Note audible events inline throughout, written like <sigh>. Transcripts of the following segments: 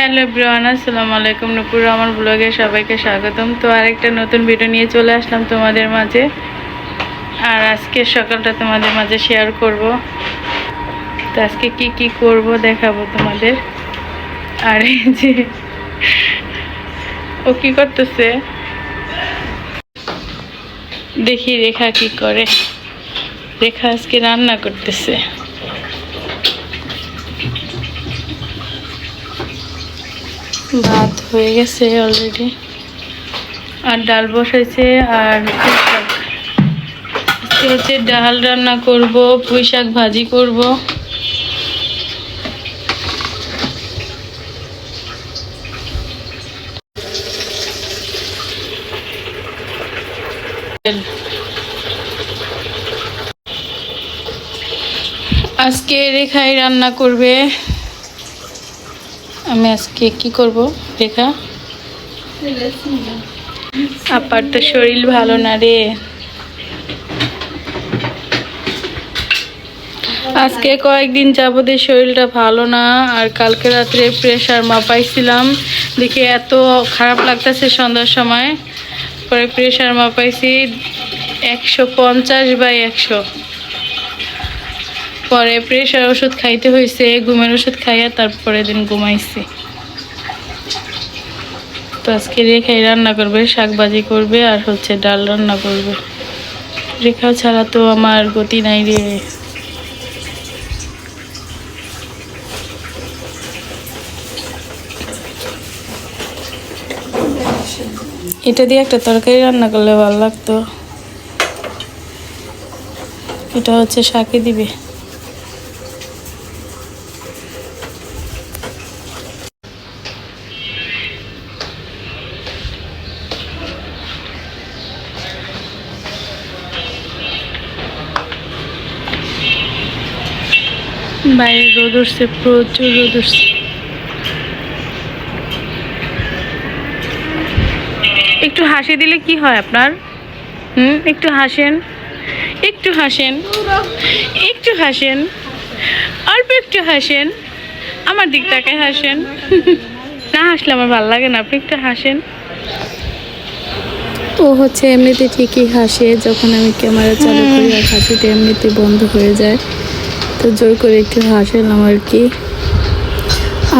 Hello Brian আসসালামু আলাইকুম। নুপুর আমার ব্লগে সবাইকে স্বাগতম। তো আরেকটা নতুন ভিডিও নিয়ে চলে আসলাম তোমাদের মাঝে। আর আজকে সকালটা তোমাদের মাঝে শেয়ার করব। তো আজকে কি কি করব দেখাবো তোমাদের। আর এই যে, ও কি করতেছে? দেখি রেখা কি করে। রেখা আজকে রান্না করতেছে। ভাত হয়ে গেছে অলরেডি আর ডাল বসাইছে আর হচ্ছে ডাল রান্না করব, পুঁই শাক ভাজি করব। আজকে রেখাই রান্না করবে। আমি আজকে কি করব, রেখা? আপার তো শরীর ভালো না রে। আজকে কয়েকদিন যাবতীয় শরীরটা ভালো না, আর কালকে রাত্রে প্রেশার মাপাইছিলাম। দেখি এত খারাপ লাগতেছে সন্ধ্যার সময়। পরে প্রেশার মাপাইছি একশো পঞ্চাশ বাই একশো। পরে প্রেশার ওষুধ খাইতে হয়েছে ঘুমের ওষুধ খাইয়া তারপরে দিন ঘুমাইছি। তো আজকে রেখাই রান্না করবে শাক ভাজি করবে আর হচ্ছে ডাল রান্না করবে। রেখা ছাড়া তো আমার গতি নাই রে। এটা দিয়ে একটা তরকারি রান্না করলে ভালো লাগতো। এটা হচ্ছে শাকে দিবে। বাইরে রোদ উঠছে, প্রচুর রোদ উঠছে। একটু হাসি দিলে কি হয় আপনার? হুম, একটু হাসেন। একটু হাসেন। একটু হাসেন। অল্প একটু হাসেন। আমার দিক তাকায় হাসেন। না হাসলে আমার ভালো লাগে না, আপনি একটু হাসেন। ও হচ্ছে এমনিতে ঠিকই হাসে, যখন আমি ক্যামেরা চালু করি আর হাসিটা এমনিতে বন্ধ হয়ে যায়। তো জোর করে একটু হাসলাম আর কি।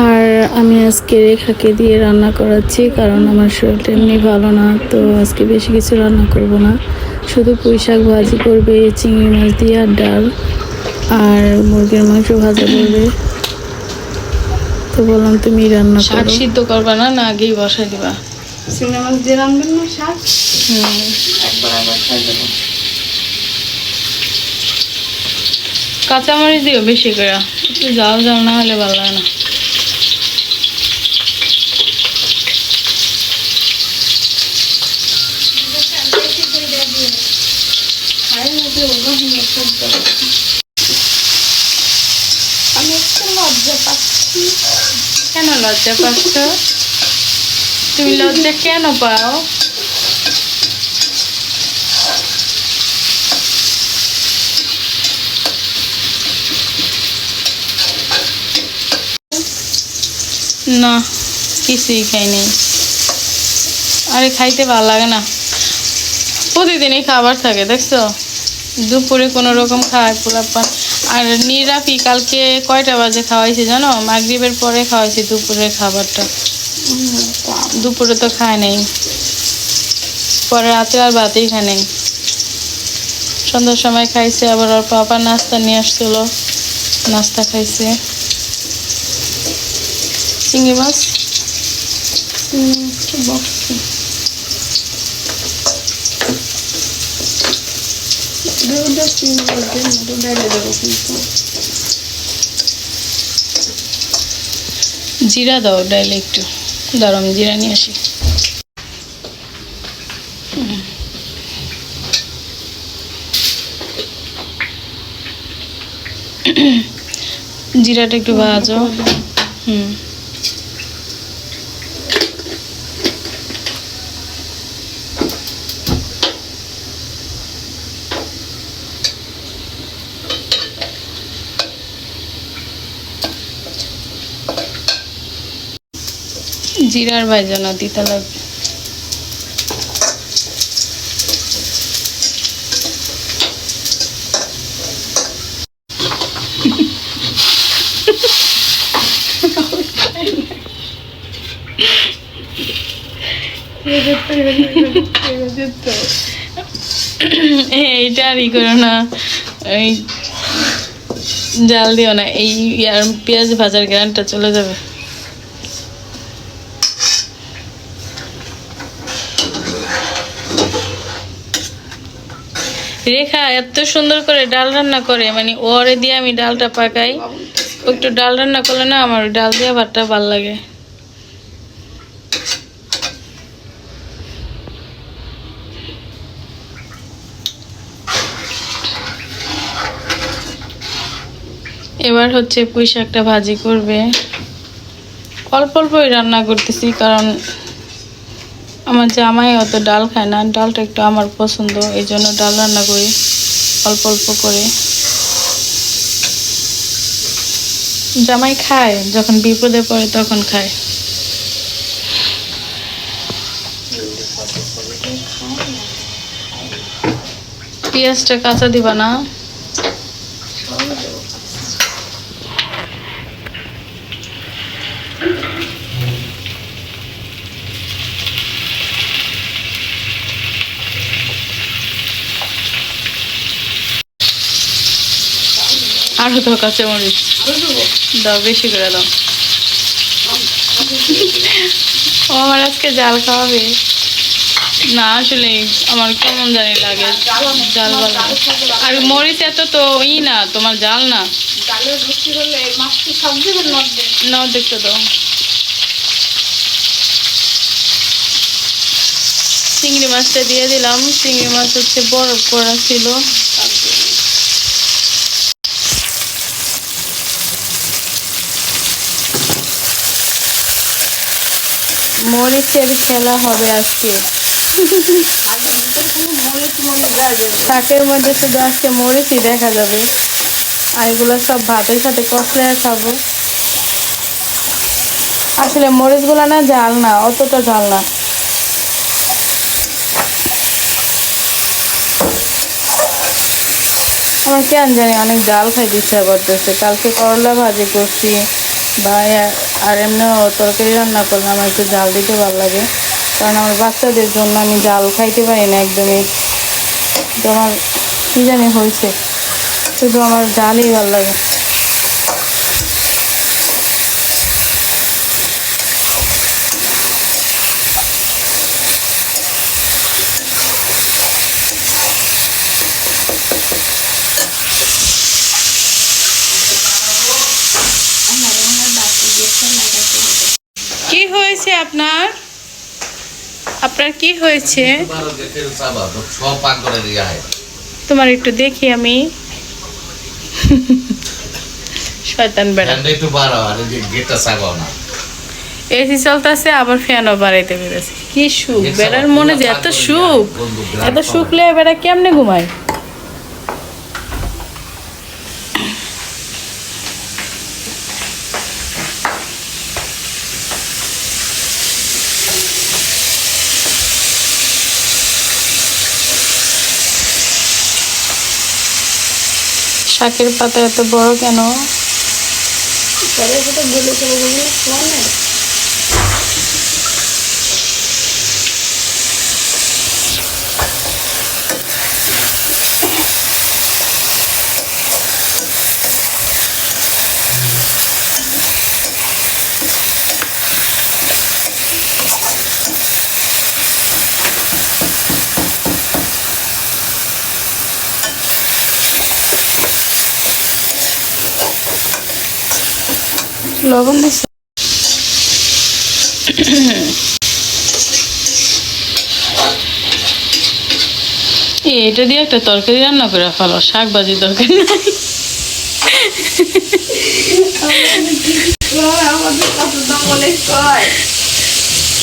আর আমি আজকে রেখাকে দিয়ে রান্না করাচ্ছি কারণ আমার শরীরটা এমনি ভালো না তো আজকে বেশি কিছু রান্না করব না। শুধু পুঁই শাক ভাজি করবে চিংড়ি মাছ দিয়ে আর ডাল আর মুরগির মাংস ভাজা করবে। তো বললাম তুমি রান্না শাক করো। সিদ্ধ করবা না? না আগেই বসাই দিবা। চিংড়ি মাছ দিয়ে রান্নবেন না শাক? একবার আবার খাই দেবো কাঁচামরিচ দিও বেশি করে। একটু জাল জাল না হলে ভালো লাগে না। আমি একটু লজ্জা পাচ্ছি। কেন লজ্জা পাচ্ছ? তুমি লজ্জা কেন পাও? না, কিছুই খাই আরে খাইতে ভালো লাগে না। প্রতিদিনই খাবার থাকে, দেখছ? দুপুরে কোনো রকম খায় পোলাপান। আর নিরাপি, কালকে কয়টা বাজে খাওয়াইছে জানো? মাগরিবের পরে খাওয়াইছে দুপুরের খাবারটা। দুপুরে তো খায় নাই। পরে রাতে আর ভাতেই খায় নাই। সন্ধ্যার সময় খাইছে, আবার ওর পাপা নাস্তা নিয়ে আসছিল। নাস্তা খাইছে। চিংড়ি মাছ বক্সে দুধটা চিনি বলতে মতো ডাইলে দেবো কিন্তু জিরা দাও ডাইলে একটু। গরম জিরা নিয়ে আসি। জিরাটা একটু ভাজো। হুম। জিরার ভাজা না দিতে লাগবে এইটা আর ই করো না। এই, জাল দিও না। এই পেঁয়াজ ভাজার গ্রানটা চলে যাবে। রেখা এত সুন্দর করে ডাল রান্না করে মানে ওরে দিয়ে আমি ডালটা পাকাই। একটু ডাল রান্না করলে না আমার ডাল দিয়ে ভাতটা ভালো লাগে। এবার হচ্ছে পুঁই শাকটা ভাজি করবে। অল্প অল্পই রান্না করতেছি, কারণ আমার জামাই অত ডাল খায় না, ডালটা একটু আমার পছন্দ, এই জন্য ডাল রান্না করি, অল্প অল্প করে। জামাই খায়, যখন বিপদে পড়ে তখন খায়। পেঁয়াজটা কাঁচা দিবা না? আর হতো কাঁচা মরিচ দাও, বেশি করে দাও। ও আমার আজকে জাল খাওয়াবে। না, আসলে আমার কেমন জানি লাগে, জাল বালা আর মরিচ এত তো ই না, তোমার জাল না। নাও দেখতে দাও। চিংড়ি মাছটা দিয়ে দিলাম। চিংড়ি মাছ হচ্ছে বরফ করা ছিল। মরিচের খেলা হবে আজকে। শাকের মধ্যে শুধু আজকে মরিচই দেখা যাবে। আর এগুলো সব ভাতের সাথে কষলে খাব। আসলে মরিচগুলো না জাল না, অতটা ঝাল না। আমার কেন জানি অনেক জাল খাইতে ইচ্ছা করতেছে। কালকে করলা ভাজি করছি বা আর এমনিও তরকারি রান্না করলে আমার একটু জাল দিতে ভালো লাগে। কারণ আমার বাচ্চাদের জন্য আমি জাল খাইতে পারি না একদমই। তো আমার কী জানি হয়েছে। শুধু আমার জালই ভালো লাগে কি হয়েছে আপনার আপনার কি হয়েছে। তোমার একটু দেখি আমি শয়তান বেড়া একটু বাড়াও, আর না। এসি চলতেছে আবার ফ্যানও বাড়াইতে পেরেছে কি সুখ বেড়ার মনে যে এত সুখ এত পাবে। সুখলে বেড়া কেমনে ঘুমায় শাকের পাতা এত বড় কেন? লবণ দিছে এটা দিয়ে একটা তরকারি রান্না করে ফেলো। শাক ভাজি তরকারি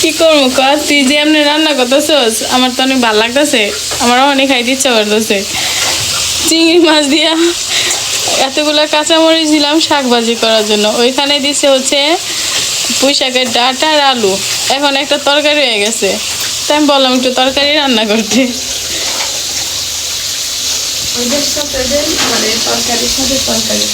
কি করব ক তুই যে এমনি রান্না করতেছস, আমার তো অনেক ভালো লাগতেছে। আমারও অনেক খাইতে ইচ্ছা করতেছে। চিংড়ি মাছ দিয়া এতগুলো কাঁচামরিচ দিলাম শাক ভাজি করার জন্য। ওইখানে দিছে হচ্ছে পুঁই শাকের ডাটা আর আলু। এখন একটা তরকারি হয়ে গেছে। তাই আমি বললাম একটু তরকারি রান্না করতে। মানে তরকারির সাথে তরকারি।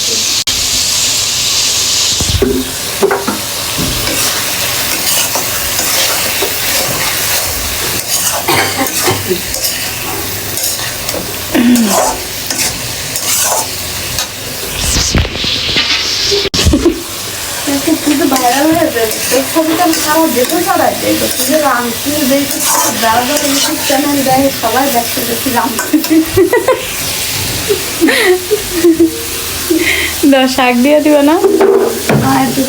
শুধু ছবিটা আগ সারা দেশে ছড়াই দেয় দেখে ইউটিউব চ্যানেল সবাই দেখতে দেখি রামকৃষ্ণ দাও শাক দিয়ে দিবে না? আর একটু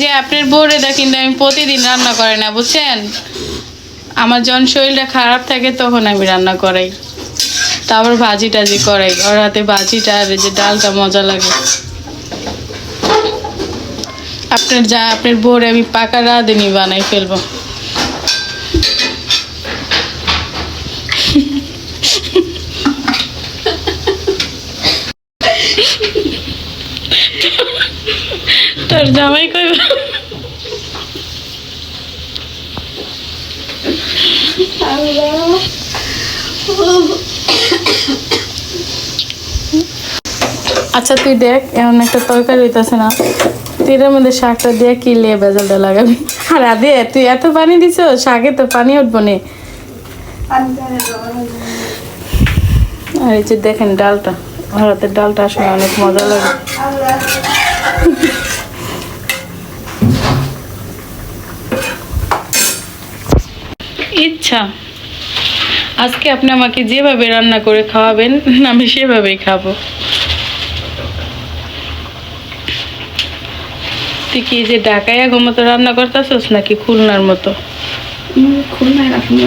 যে আপনার এটা কিন্তু আমি প্রতিদিন রান্না করি না, বুঝছেন? আমার যখন শরীরটা খারাপ থাকে তখন আমি রান্না করাই। তারপর ভাজি টাজি করাই। ওর হাতে ভাজিটা আর যে ডালটা মজা লাগে। আপনার যা, আপনার বউরে আমি পাকা রাঁধুনি বানাই ফেলব। জামাই কইব আচ্ছা তুই দেখ, এমন একটা তরকারি হইতাছে না। তুই এটার মধ্যে শাকটা দিয়ে কি লিয়ে বেজালটা লাগাবি। আর আদে, তুই এত পানি দিছ, শাকে তো পানি উঠবো নে। আর এই যে দেখেন ডালটা ভারতের ডালটা আসলে অনেক মজা লাগে। ইচ্ছা। আজকে আপনি আমাকে যেভাবে রান্না করে খাওয়াবেন, আমি সেভাবেই খাব। তুই কি যে ঢাকায় আগো মতো রান্না করতেছিস নাকি খুলনার মতো? খুলনায় রান্না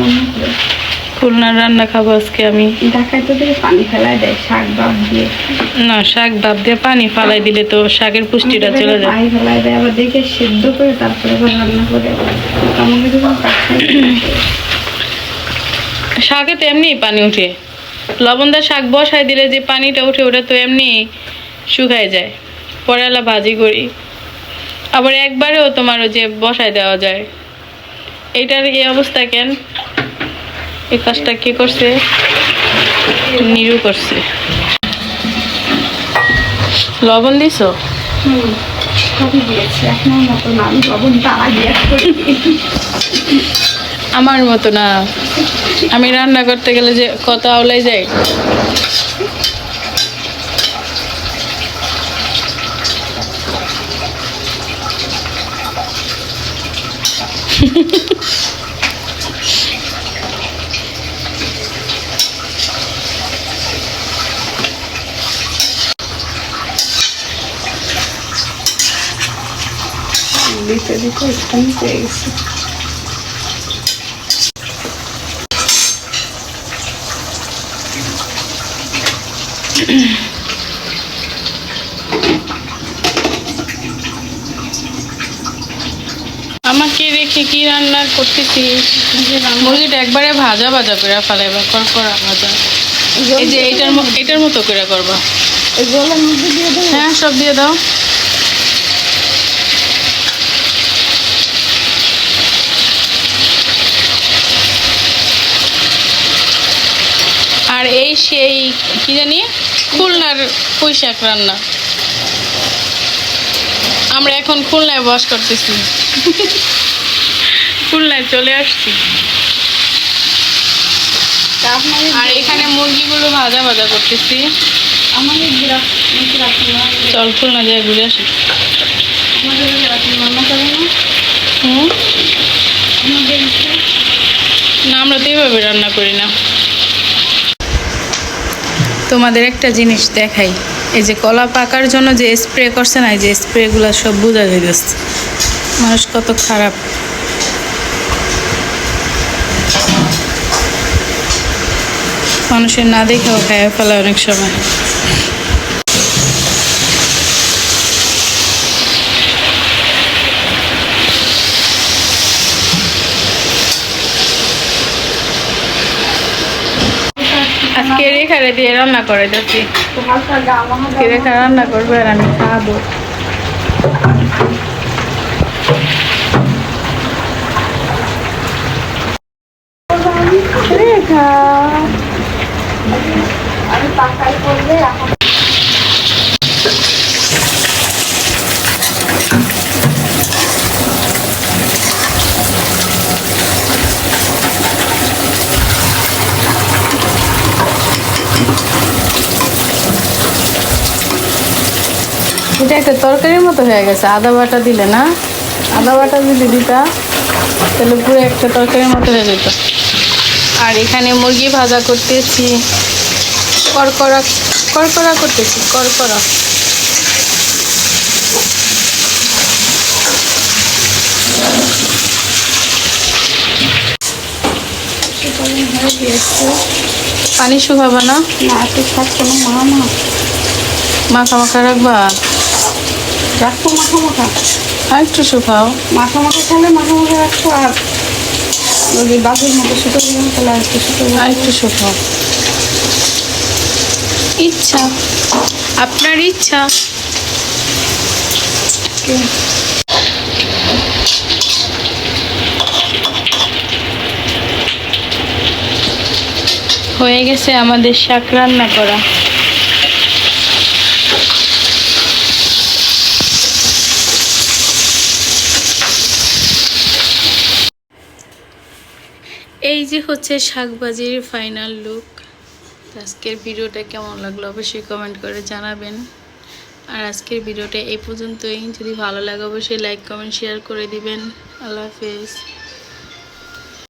খুলনার রান্না খাব আজকে আমি। ঢাকায় তো পানি ফেলায় দেয় শাক বাদ দিয়ে। না শাক দিয়ে পানি ফালাই দিলে তো শাকের পুষ্টিটা চলে যায়। পানি ফেলায় দেয় আবার দেখে সেদ্ধ করে তারপরে রান্না করে। আমাকে শাকে তো এমনিই পানি উঠে। লবণ দা শাক বসাই দিলে যে পানিটা উঠে ওটা তো এমনি শুকায় যায়। পরে আলা ভাজি করি। আবার একবারেও তোমার ওই যে বসাই দেওয়া যায়। এটার এই অবস্থা কেন? এই কাজটা কে করছে? নিরু করছে। লবণ দিছো। আমার মতো না। আমি রান্না করতে গেলে যে কত আওলাই যায়। <laughs> দিতে দিতে একটু পেয়ে গেছি আমাকে রেখে কি রান্না করতেছি? মুরগিটা একবারে ভাজা ভাজা করে ফেলাইবা করা ভাজা। এই যে এটার মতো করে করবা। হ্যাঁ সব দিয়ে দাও। সেই কি জানি খুলনার পুঁই শাক রান্না। আমরা এখন খুলনায় বস করতেছি। খুলনায় চলে আসছি। আর এখানে মুরগিগুলো ভাজা ভাজা করতেছি। আমাদের গ্রাম রাখুন চল খুলনা যায় ঘুরে আসি। আমাদের রান্না করে না? হুম? আমাদের না আমরা তো এইভাবে রান্না করি না। তোমাদের একটা জিনিস দেখাই। এই যে কলা পাকার জন্য যে স্প্রে করছে না, এই যে স্প্রেগুলো সব বোঝা গেছে মানুষ কত খারাপ। মানুষের না দেখেও খায় ফেলা অনেক সময়। কে দিয়ে রান্না করে যাচ্ছি। রেখা রান্না করবে আর আমি খাব। রেখা আমি পাকাই করবে এখন এটা একটা তরকারির মতো হয়ে গেছে। আদা বাটা দিলে না? আদা বাটা যদি দিতা তাহলে পুরো একটা তরকারির মতো হয়ে যেত। আর এখানে মুরগি ভাজা করতেছি। করকরা করকরা করতেছি করকরা পানি শুকাবো না? মাখা মাখা রাখবা? রাখব মাখা মাখা আর একটু শুকাও। মাখা খেলে মাখা মাখা রাখব আর যদি বাসের মতো শুটো দিলাম তাহলে আর একটু শুটো আর একটু শুকাও। ইচ্ছা। আপনার ইচ্ছা। হয়ে গেছে আমাদের শাক রান্না করা। যে হচ্ছে শাকবাজির ফাইনাল লুক আজকের ভিডিওটা কেমন লাগল অবশ্যই কমেন্ট করে জানাবেন। আর আজকের ভিডিওটা এই পর্যন্তই। যদি ভালো লাগে অবশ্যই লাইক কমেন্ট শেয়ার করে দিবেন। আল্লাহ হাফেজ।